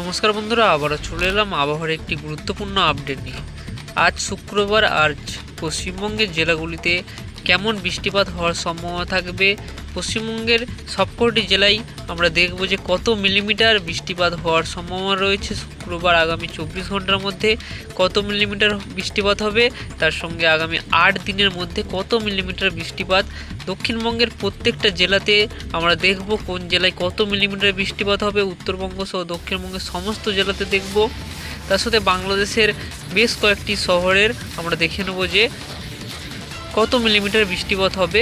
নমস্কার বন্ধুরা, আবারও চলে এলাম আবহাওয়ার একটি গুরুত্বপূর্ণ আপডেট নিয়ে। আজ শুক্রবার আজ পশ্চিমবঙ্গের জেলাগুলিতে কেমন বৃষ্টিপাত হওয়ার সম্ভাবনা থাকবে? পশ্চিমবঙ্গের সবকটি জেলায় আমরা দেখব যে কত মিলিমিটার বৃষ্টিপাত হওয়ার সম্ভাবনা রয়েছে। শুক্রবার আগামী চব্বিশ ঘণ্টার মধ্যে কত মিলিমিটার বৃষ্টিপাত হবে? তার সঙ্গে আগামী আট দিনের মধ্যে কত মিলিমিটার বৃষ্টিপাত? দক্ষিণবঙ্গের প্রত্যেকটা জেলাতে আমরা দেখব কোন জেলায় কত মিলিমিটার বৃষ্টিপাত হবে। উত্তরবঙ্গ সহ দক্ষিণবঙ্গের সমস্ত জেলাতে দেখব। তার সাথে বাংলাদেশের বেশ কয়েকটি শহরের আমরা দেখে নেব যে কত মিলিমিটার বৃষ্টিপাত হবে?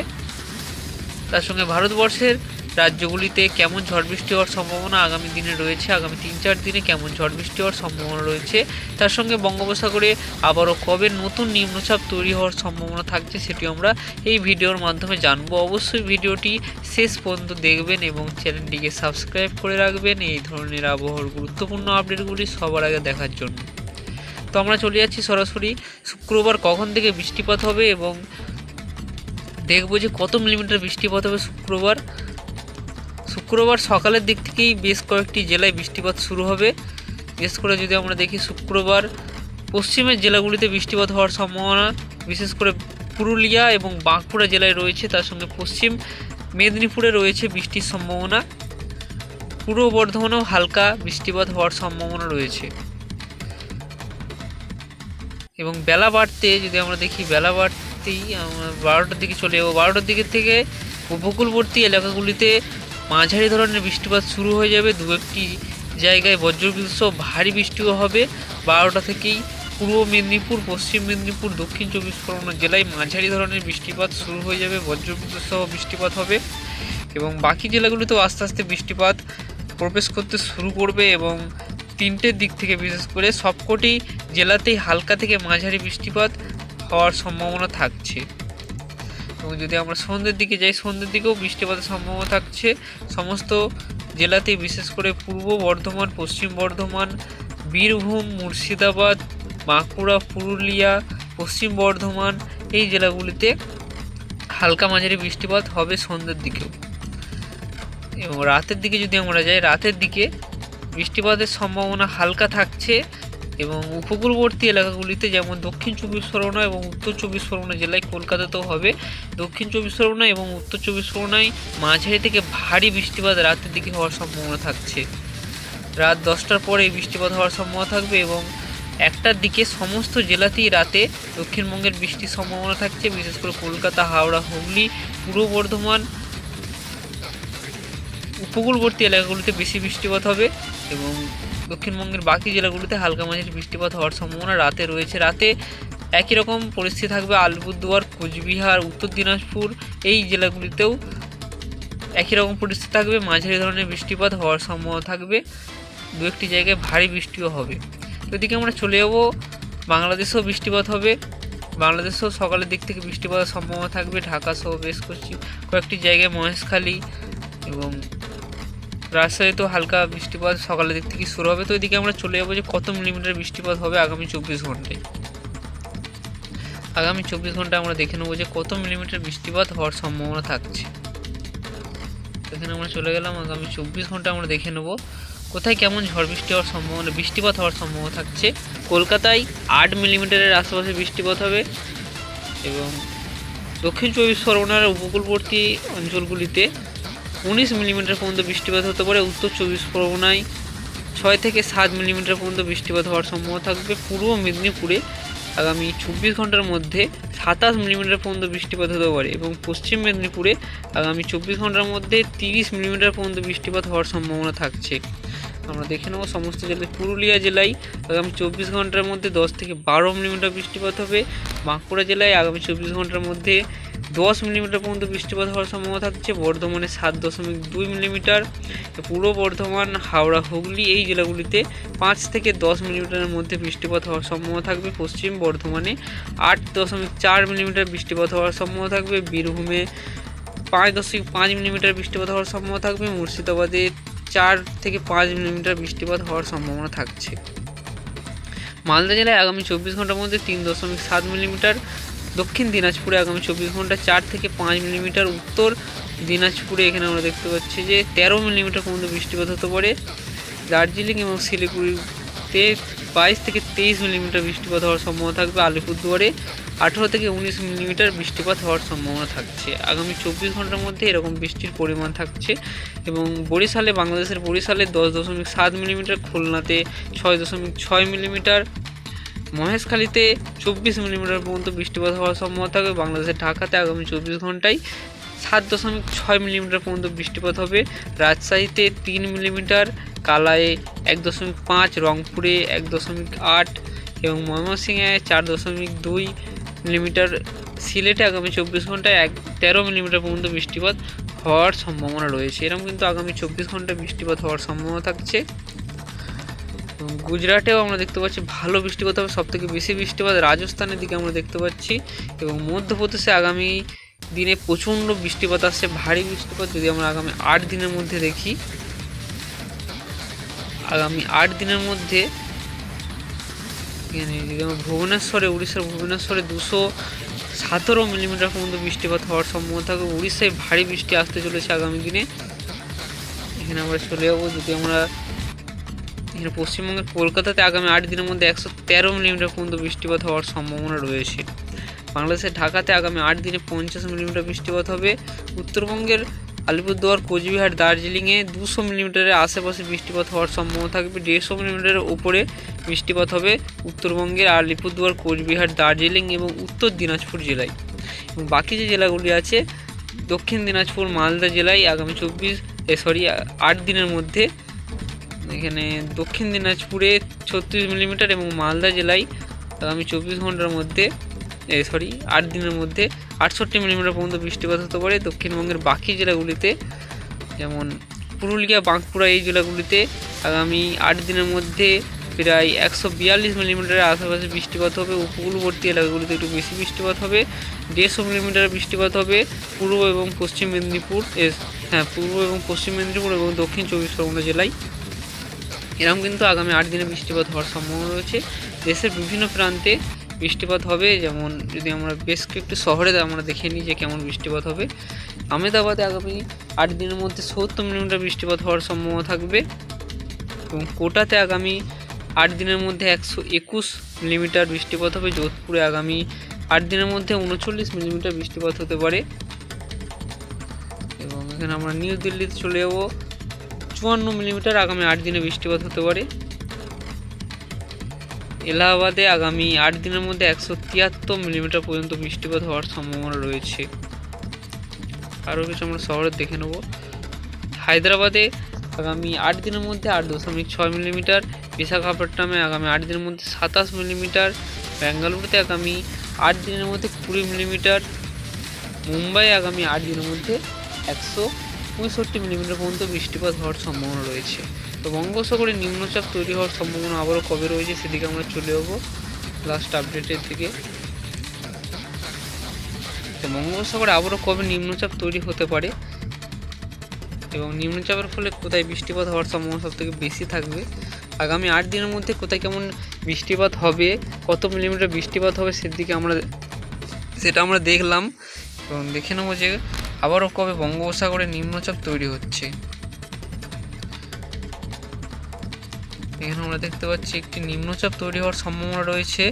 তার সঙ্গে ভারতবর্ষের রাজ্যগুলিতে কেমন ঝড় বৃষ্টি হওয়ার সম্ভাবনা আগামী দিনে রয়েছে? আগামী তিন চার দিনে কেমন ঝড় বৃষ্টি হওয়ার সম্ভাবনা রয়েছে? তার সঙ্গে বঙ্গোপসাগরে আবারও কবে নতুন নিম্নচাপ তৈরি হওয়ার সম্ভাবনা থাকছে সেটি আমরা এই ভিডিওর মাধ্যমে জানব। অবশ্যই ভিডিওটি শেষ পর্যন্ত দেখবেন এবং চ্যানেলটিকে সাবস্ক্রাইব করে রাখবেন। এই ধরনের আবহাওয়ার গুরুত্বপূর্ণ আপডেটগুলি সবার আগে দেখার জন্য। তো আমরা চলে যাচ্ছি সরাসরি শুক্রবার কখন থেকে বৃষ্টিপাত হবে এবং দেখব যে কত মিলিমিটার বৃষ্টিপাত হবে শুক্রবার। শুক্রবার সকালের দিক থেকেই বেশ কয়েকটি জেলায় বৃষ্টিপাত শুরু হবে। বিশেষ করে যদি আমরা দেখি শুক্রবার, পশ্চিমের জেলাগুলিতে বৃষ্টিপাত হওয়ার সম্ভাবনা, বিশেষ করে পুরুলিয়া এবং বাঁকুড়া জেলায় রয়েছে, তার সঙ্গে পশ্চিম মেদিনীপুরে রয়েছে বৃষ্টির সম্ভাবনা। পূর্ব বর্ধমানেও হালকা বৃষ্টিপাত হওয়ার সম্ভাবনা রয়েছে। এবং বেলা বাড়তে, যদি আমরা দেখি বেলা বাড়তেই আমরা বারোটার দিকে চলে যাব। বারোটার দিকে থেকে উপকূলবর্তী এলাকাগুলিতে মাঝারি ধরনের বৃষ্টিপাত শুরু হয়ে যাবে। দু একটি জায়গায় বজ্রবিদ্যুৎ সহ ভারী বৃষ্টিও হবে। বারোটা থেকেই পূর্ব মেদিনীপুর, পশ্চিম মেদিনীপুর, দক্ষিণ চব্বিশ পরগনা জেলায় মাঝারি ধরনের বৃষ্টিপাত শুরু হয়ে যাবে। বজ্রবিদ্যুৎ সহ বৃষ্টিপাত হবে এবং বাকি জেলাগুলিতেও আস্তে আস্তে বৃষ্টিপাত প্রবেশ করতে শুরু করবে এবং তিনটের দিক থেকে, বিশেষ করে সবকটি জেলাতেই হালকা থেকে মাঝারি বৃষ্টিপাত হওয়ার সম্ভাবনা থাকছে। এবং যদি আমরা সন্ধ্যের দিকে যাই, সন্ধ্যের দিকেও বৃষ্টিপাতের সম্ভাবনা থাকছে। সমস্ত জেলাতেই, বিশেষ করে পূর্ব বর্ধমান, পশ্চিম বর্ধমান, বীরভূম, মুর্শিদাবাদ, বাঁকুড়া, পুরুলিয়া, পশ্চিম বর্ধমান, এই জেলাগুলিতে হালকা মাঝারি বৃষ্টিপাত হবে সন্ধ্যের দিকেও। এবং রাতের দিকে যদি আমরা যাই, রাতের দিকে বৃষ্টিপাতের সম্ভাবনা হালকা থাকছে এবং উপকূলবর্তী এলাকাগুলিতে যেমন দক্ষিণ চব্বিশ পরগনা এবং উত্তর চব্বিশ পরগনা জেলায় কলকাতাতেও হবে। দক্ষিণ চব্বিশ পরগনা এবং উত্তর চব্বিশ পরগনায় মাঝারি থেকে ভারী বৃষ্টিপাত রাতের দিকে হওয়ার সম্ভাবনা থাকছে। রাত দশটার পরে বৃষ্টিপাত হওয়ার সম্ভাবনা থাকবে এবং একটার দিকে সমস্ত জেলাতেই রাতে দক্ষিণবঙ্গের বৃষ্টির সম্ভাবনা থাকছে, বিশেষ করে কলকাতা, হাওড়া, হুগলি, পূর্ব বর্ধমান। উপকূলবর্তী এলাকাগুলিতে বেশি বৃষ্টিপাত হবে। এবং দক্ষিণবঙ্গের বাকি জেলাগুলিতে হালকা মাঝারি বৃষ্টিপাত হওয়ার সম্ভাবনা রাতে রয়েছে। রাতে একই রকম পরিস্থিতি থাকবে আলিপুরদুয়ার, কোচবিহার, উত্তর দিনাজপুর, এই জেলাগুলিতেও একই রকম পরিস্থিতি থাকবে। মাঝারি ধরনের বৃষ্টিপাত হওয়ার সম্ভাবনা থাকবে। দু একটি জায়গায় ভারী বৃষ্টিও হবে। এদিকে আমরা চলে যাব। বাংলাদেশেও বৃষ্টিপাত হবে। বাংলাদেশেও সকালের দিক থেকে বৃষ্টিপাতের সম্ভাবনা থাকবে। ঢাকা সহ বেশ কয়েকটি কয়েকটি জায়গায় মহেশখালী এবং রাজশাহীতেও হালকা বৃষ্টিপাত সকালের দিক থেকে শুরু হবে। তো এদিকে আমরা চলে যাব যে কত মিলিমিটার বৃষ্টিপাত হবে আগামী চব্বিশ ঘন্টায়। আগামী চব্বিশ ঘণ্টা আমরা দেখে নেব যে কত মিলিমিটার বৃষ্টিপাত হওয়ার সম্ভাবনা থাকছে। তো এখানে আমরা চলে গেলাম, আগামী চব্বিশ ঘণ্টা আমরা দেখে নেব কোথায় কেমন ঝড় বৃষ্টি হওয়ার সম্ভাবনা, বৃষ্টিপাত হওয়ার সম্ভাবনা থাকছে। কলকাতায় আট মিলিমিটারের আশেপাশে বৃষ্টিপাত হবে এবং দক্ষিণ চব্বিশ পরগনার উপকূলবর্তী অঞ্চলগুলিতে উনিশ মিলিমিটার পর্যন্ত বৃষ্টিপাত হতে পারে, উত্তর চব্বিশ পরগনায় ছয় থেকে সাত মিলিমিটার পর্যন্ত বৃষ্টিপাত হওয়ার সম্ভাবনা থাকবে। পূর্ব মেদিনীপুরে আগামী চব্বিশ ঘণ্টার মধ্যে সাতাশ মিলিমিটার পর্যন্ত বৃষ্টিপাত হতে পারে এবং পশ্চিম মেদিনীপুরে আগামী চব্বিশ ঘণ্টার মধ্যে তিরিশ মিলিমিটার পর্যন্ত বৃষ্টিপাত হওয়ার সম্ভাবনা থাকছে। আমরা দেখে নেব সমস্ত জেলায় পুরুলিয়া জেলায় আগামী চব্বিশ ঘণ্টার মধ্যে দশ থেকে বারো মিলিমিটার বৃষ্টিপাত হবে। বাঁকুড়া জেলায় আগামী চব্বিশ ঘণ্টার মধ্যে দশ মিলিমিটার পর্যন্ত বৃষ্টিপাত হওয়ার সম্ভাবনা থাকছে। বর্ধমানে সাত দশমিক দুই মিলিমিটার। পূর্ব বর্ধমান, হাওড়া, হুগলি এই জেলাগুলিতে পাঁচ থেকে দশ মিলিমিটারের মধ্যে বৃষ্টিপাত হওয়ার সম্ভাবনা থাকবে। পশ্চিম বর্ধমানে আট দশমিক চার মিলিমিটার বৃষ্টিপাত হওয়ার সম্ভাবনা থাকবে। বীরভূমে পাঁচ দশমিক পাঁচ মিলিমিটার বৃষ্টিপাত হওয়ার সম্ভাবনা থাকবে। মুর্শিদাবাদে চার থেকে পাঁচ মিলিমিটার বৃষ্টিপাত হওয়ার সম্ভাবনা থাকছে। মালদা জেলায় আগামী চব্বিশ ঘণ্টার মধ্যে তিন দশমিক সাত মিলিমিটার দক্ষিণ দিনাজপুরে আগামী চব্বিশ ঘণ্টা চার থেকে পাঁচ মিলিমিটার উত্তর দিনাজপুরে এখানে আমরা দেখতে পাচ্ছি যে তেরো মিলিমিটার পর্যন্ত বৃষ্টিপাত হতে পারে। দার্জিলিং এবং শিলিগুড়িতে বাইশ থেকে তেইশ মিলিমিটার বৃষ্টিপাত হওয়ার সম্ভাবনা থাকবে। আলিপুরদুয়ারে আঠেরো থেকে উনিশ মিলিমিটার বৃষ্টিপাত হওয়ার সম্ভাবনা থাকছে। আগামী চব্বিশ ঘণ্টার মধ্যে এরকম বৃষ্টির পরিমাণ থাকছে এবং বরিশালে, বাংলাদেশের বরিশালে দশ দশমিক সাত মিলিমিটার, খুলনাতে ছয় দশমিক ছয় মিলিমিটার মহেশখালীতে চব্বিশ মিলিমিটার পর্যন্ত বৃষ্টিপাত হওয়ার সম্ভাবনা থাকবে। বাংলাদেশের ঢাকাতে আগামী চব্বিশ ঘন্টায় সাত দশমিক ছয় মিলিমিটার পর্যন্ত বৃষ্টিপাত হবে। রাজশাহীতে তিন মিলিমিটার কালায়ে এক দশমিক পাঁচ, রংপুরে এক দশমিক আট এবং ময়মনসিংহে চার দশমিক দুই মিলিমিটার। সিলেটে আগামী চব্বিশ ঘন্টায় এক তেরো মিলিমিটার পর্যন্ত বৃষ্টিপাত হওয়ার সম্ভাবনা রয়েছে। এরকম কিন্তু আগামী চব্বিশ ঘন্টায় বৃষ্টিপাত হওয়ার সম্ভাবনা থাকছে। গুজরাটেও আমরা দেখতে পাচ্ছি ভালো বৃষ্টিপাত হবে সব থেকে বেশি বৃষ্টিপাত রাজস্থানের দিকে আমরা দেখতে পাচ্ছি এবং মধ্যপ্রদেশে আগামী দিনে প্রচণ্ড বৃষ্টিপাত আসছে, ভারী বৃষ্টিপাত যদি আমরা আগামী আট দিনের মধ্যে দেখি। আগামী আট দিনের মধ্যে যদি আমরা ভুবনেশ্বরে, উড়িষ্যার ভুবনেশ্বরে দুশো সতেরো মিলিমিটার পর্যন্ত বৃষ্টিপাত হওয়ার সম্ভাবনা থাকবে উড়িষ্যায় ভারী বৃষ্টি আসতে চলেছে আগামী দিনে। এখানে আমরা চলে যাব, যদি আমরা এখানে পশ্চিমবঙ্গের কলকাতাতে আগামী আট দিনের মধ্যে একশো তেরো মিলিমিটার পর্যন্ত বৃষ্টিপাত হওয়ার সম্ভাবনা রয়েছে। বাংলাদেশের ঢাকাতে আগামী আট দিনে পঞ্চাশ মিলিমিটার বৃষ্টিপাত হবে। উত্তরবঙ্গের আলিপুরদুয়ার, কোচবিহার, দার্জিলিংয়ে দুশো মিলিমিটারের আশেপাশে বৃষ্টিপাত হওয়ার সম্ভাবনা থাকবে। দেড়শো মিলিমিটারের ওপরে বৃষ্টিপাত হবে উত্তরবঙ্গের আলিপুরদুয়ার, কোচবিহার, দার্জিলিং এবং উত্তর দিনাজপুর জেলায়। এবং বাকি যে জেলাগুলি আছে, দক্ষিণ দিনাজপুর, মালদা জেলায় আগামী চব্বিশ সরি আট দিনের মধ্যে এখানে দক্ষিণ দিনাজপুরে ছত্রিশ মিলিমিটার এবং মালদা জেলায় আগামী চব্বিশ ঘণ্টার মধ্যে সরি আট দিনের মধ্যে আটষট্টি মিলিমিটার পর্যন্ত বৃষ্টিপাত হতে পারে। দক্ষিণবঙ্গের বাকি জেলাগুলিতে, যেমন পুরুলিয়া, বাঁকুড়া এই জেলাগুলিতে আগামী আট দিনের মধ্যে প্রায় একশো বিয়াল্লিশ মিলিমিটারের আশেপাশে বৃষ্টিপাত হবে। উপকূলবর্তী এলাকাগুলিতে একটু বেশি বৃষ্টিপাত হবে। দেড়শো মিলিমিটার বৃষ্টিপাত হবে। পূর্ব এবং পশ্চিম মেদিনীপুর হ্যাঁ পূর্ব এবং পশ্চিম মেদিনীপুর এবং দক্ষিণ চব্বিশ পরগনা জেলায় এরকম কিন্তু আগামী আট দিনে বৃষ্টিপাত হওয়ার সম্ভাবনা রয়েছে। দেশের বিভিন্ন প্রান্তে বৃষ্টিপাত হবে, যেমন যদি আমরা বেশ কয়েকটি শহরে আমরা দেখে নিই যে কেমন বৃষ্টিপাত হবে। আহমেদাবাদে আগামী আট দিনের মধ্যে সত্তর মিলিমিটার বৃষ্টিপাত হওয়ার সম্ভাবনা থাকবে এবং কোটাতে আগামী আট দিনের মধ্যে একশো একুশ মিলিমিটার বৃষ্টিপাত হবে। যোধপুরে আগামী আট দিনের মধ্যে উনচল্লিশ মিলিমিটার বৃষ্টিপাত হতে পারে। এবং এখানে আমরা নিউ দিল্লিতে চলে যাব। চুয়ান্ন মিলিমিটার আগামী আট দিনে বৃষ্টিপাত হতে পারে। এলাহাবাদে আগামী আট দিনের মধ্যে একশো তিয়াত্তর মিলিমিটার পর্যন্ত বৃষ্টিপাত হওয়ার সম্ভাবনা রয়েছে। আরও কিছু আমরা শহরে দেখে নেব। হায়দ্রাবাদে আগামী আট দিনের মধ্যে আট দশমিক ছয় মিলিমিটার, বিশাখাপট্টনমে আগামী আট দিনের মধ্যে সাতাশ মিলিমিটার, বেঙ্গালুরুতে আগামী আট দিনের মধ্যে কুড়ি মিলিমিটার মুম্বাই আগামী আট দিনের মধ্যে একশো পঁয়ষট্টি মিলিমিটার পর্যন্ত বৃষ্টিপাত হওয়ার সম্ভাবনা রয়েছে। তো বঙ্গোপসাগরে নিম্নচাপ তৈরি হওয়ার সম্ভাবনা আবারও কবে রয়েছে সেদিকে আমরা চলে যাব লাস্ট আপডেটের দিকে। তো বঙ্গোপসাগরে আবারও কবে নিম্নচাপ তৈরি হতে পারে? এবং নিম্নচাপের ফলে কোথায় বৃষ্টিপাত হওয়ার সম্ভাবনা সব থেকে বেশি থাকবে? আগামী আট দিনের মধ্যে কোথায় কেমন বৃষ্টিপাত হবে? কত মিলিমিটার বৃষ্টিপাত হবে সেদিকে আমরা সেটা আমরা দেখলাম। এবং দেখে নেব যে আবারও কবে বঙ্গোপসাগরে নিম্নচাপ তৈরি হচ্ছে? এখানে আমরা দেখতে পাচ্ছি একটি নিম্নচাপ তৈরি হওয়ার সম্ভাবনা রয়েছে।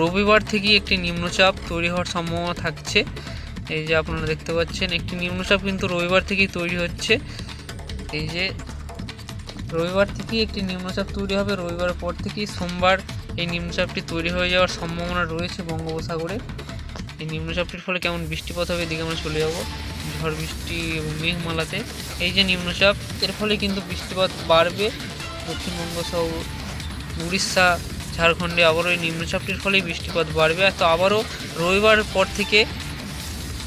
রবিবার থেকেই একটি নিম্নচাপ তৈরি হওয়ার সম্ভাবনা থাকছে। এই যে আপনারা দেখতে পাচ্ছেন, একটি নিম্নচাপ কিন্তু রবিবার থেকেই তৈরি হচ্ছে। এই যে রবিবার থেকেই একটি নিম্নচাপ তৈরি হবে। রবিবার পর থেকেই সোমবার এই নিম্নচাপটি তৈরি হয়ে যাওয়ার সম্ভাবনা রয়েছে বঙ্গোপসাগরে। এই নিম্নচাপটির ফলে কেমন বৃষ্টিপাত হবে এদিকে আমরা চলে যাব ঝড় বৃষ্টি এবং মেঘমালাতে। এই যে নিম্নচাপ, এর ফলে কিন্তু বৃষ্টিপাত বাড়বে। দক্ষিণবঙ্গ সহ উড়িষ্যা, ঝাড়খণ্ডে আবারও এই নিম্নচাপটির ফলেই বৃষ্টিপাত বাড়বে। আর তো আবারও রবিবার পর থেকে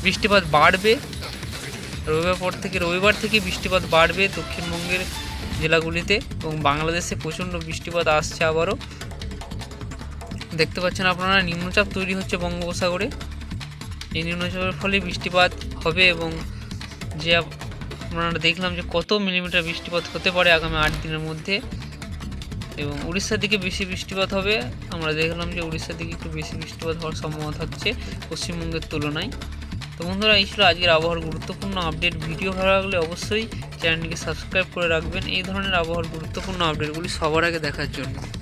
বৃষ্টিপাত বাড়বে। রবিবার পর থেকে, রবিবার থেকে বৃষ্টিপাত বাড়বে দক্ষিণবঙ্গের জেলাগুলিতে এবং বাংলাদেশে প্রচণ্ড বৃষ্টিপাত আসছে আবারও। দেখতে পাচ্ছেন আপনারা, নিম্নচাপ তৈরি হচ্ছে বঙ্গোপসাগরে। এই নিম্নচাপের ফলে বৃষ্টিপাত হবে এবং যে আপ- আমরা দেখলাম যে কত মিলিমিটার বৃষ্টিপাত হতে পারে আগামী আট দিনের মধ্যে এবং উড়িষ্যার দিকে বেশি বৃষ্টিপাত হবে। আমরা দেখলাম যে উড়িষ্যার দিকে একটু বেশি বৃষ্টিপাত হওয়ার সম্ভাবনা থাকছে পশ্চিমবঙ্গের তুলনায়। তো বন্ধুরা, এই ছিল আজকের আবহাওয়ার গুরুত্বপূর্ণ আপডেট। ভিডিও ভালো লাগলে অবশ্যই চ্যানেলটিকে সাবস্ক্রাইব করে রাখবেন। এই ধরনের আবহাওয়ার গুরুত্বপূর্ণ আপডেটগুলি সবার আগে দেখার জন্য।